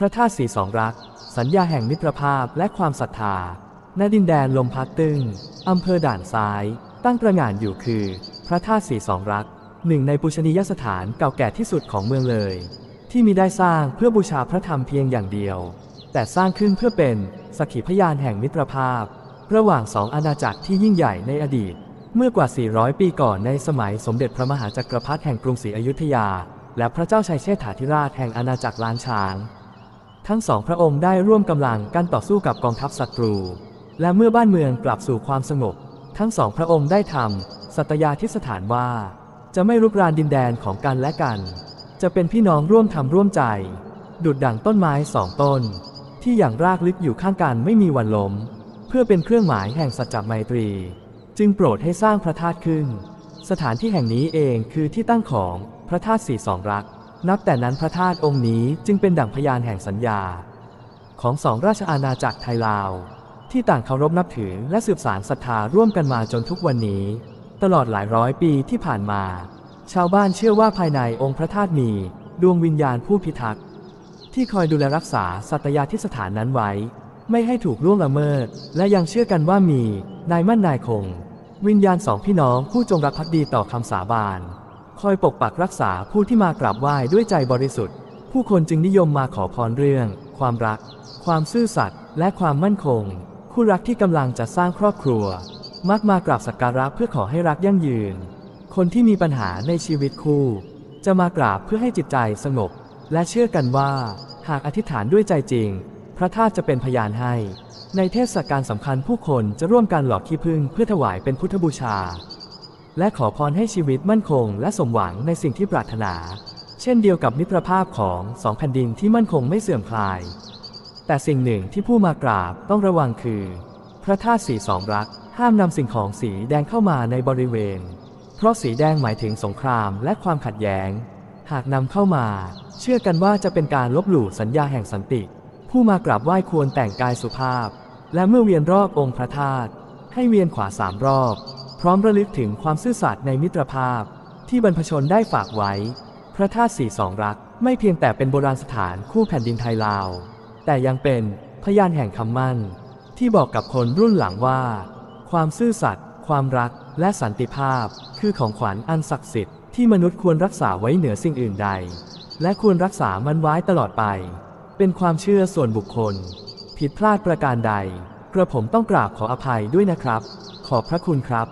พระธาตุสีสองรัก สัญญาแห่งมิตรภาพและความศรัทธาณดินแดนลมพัดตึงอำเภอด่านซ้าย ตั้งประหง่านอยู่คือ พระธาตุสีสองรัก หนึ่งในปูชนียสถานเก่าแก่ที่สุดของเมืองเลย ที่มีได้สร้างเพื่อบูชาพระธรรมเพียงอย่างเดียว แต่สร้างขึ้นเพื่อเป็นสักขีพยานแห่งมิตรภาพ ระหว่างสองอาณาจักรที่ยิ่งใหญ่ในอดีต เมื่อกว่า 400 ปีก่อนในสมัยสมเด็จพระมหาจักรพรรดิแห่งกรุงศรีอยุธยา และพระเจ้าชัยเชษฐาธิราชแห่งอาณาจักรล้านช้าง ทั้งสองพระองค์ได้ร่วมกำลังกันต่อสู้กับกองทัพศัตรู และเมื่อบ้านเมืองกลับสู่ความสงบ ทั้งสองพระองค์ได้ทำสัตยาธิสถานว่า จะไม่รุกรานดินแดนของกันและกัน จะเป็นพี่น้องร่วมทำร่วมใจ ดุดดั่งต้นไม้สองต้น ที่อย่างรากลึกอยู่ข้างกันไม่มีวันล้ม เพื่อเป็นเครื่องหมายแห่งสัจจไมตรี จึงโปรดให้สร้างพระธาตุขึ้น สถานที่แห่งนี้เองคือที่ตั้งของพระธาตุสี่สองรัก นับแต่นั้นพระธาตุองค์นี้จึงเป็นดั่งพยานแห่งสัญญา ของสองราชอาณาจักรไทยลาว ที่ต่างเคารพนับถือและสืบสารศรัทธาร่วมกันมาจนทุกวันนี้ ตลอดหลายร้อยปีที่ผ่านมา ชาวบ้านเชื่อว่าภายในองค์พระธาตุมีดวงวิญญาณผู้พิทักษ์ที่คอยดูแลรักษาสัตยาธิสถานนั้นไว้ ไม่ให้ถูกล่วงละเมิด และยังเชื่อกันว่ามีนายมั่นนายคง วิญญาณสองพี่น้องผู้จงรักภักดีต่อคำสาบาน คอยปกปักรักษาผู้ที่มากราบไหว้ด้วยใจบริสุทธิ์ ผู้คนจึงนิยมมาขอพรเรื่อง ความรัก ความซื่อสัตย์และความมั่นคง คู่รักที่กำลังจะสร้างครอบครัว มักมากราบสักการะเพื่อขอให้รักยั่งยืน คนที่มีปัญหาในชีวิตคู่ จะมากราบเพื่อให้จิตใจสงบ และเชื่อกันว่า หากอธิษฐานด้วยใจจริง พระธาตุจะเป็นพยานให้ ในเทศกาลสำคัญผู้คนจะร่วมกันหลอกขี้พึ่งเพื่อถวายเป็นพุทธบูชา และขอพรให้ชีวิตมั่นคง และสมหวังในสิ่งที่ปรารถนา เช่นเดียวกับมิตรภาพของสองแผ่นดินที่มั่นคงไม่เสื่อมคลาย แต่สิ่งหนึ่งที่ผู้มากราบต้องระวังคือ พระธาตุสีสองรัก ห้ามนำสิ่งของสีแดงเข้ามาในบริเวณ เพราะสีแดงหมายถึงสงครามและความขัดแย้ง หากนำเข้ามา เชื่อกันว่าจะเป็นการลบหลู่สัญญาแห่งสันติ ผู้มากราบไหว้ควรแต่งกายสุภาพ และเมื่อเวียนรอบองค์พระธาตุให้เวียนขวาสามรอบ พร้อมระลึกถึงความซื่อสัตย์ในมิตรภาพ ที่บรรพชนได้ฝากไว้ พระธาตุสีสองรักไม่เพียงแต่เป็นโบราณสถานคู่แผ่นดินไทยลาว แต่ยังเป็นพยานแห่งคำมั่น ที่บอกกับคนรุ่นหลังว่า ความซื่อสัตย์ความรักและสันติภาพ คือของขวัญอันศักดิ์สิทธิ์ที่มนุษย์ควรรักษาไว้เหนือสิ่งอื่นใด และควรรักษามันไว้ตลอดไป เป็นความเชื่อส่วนบุคคล ผิดพลาดประการใด กระผมต้องกราบขออภัยด้วยนะครับ ขอบพระคุณครับ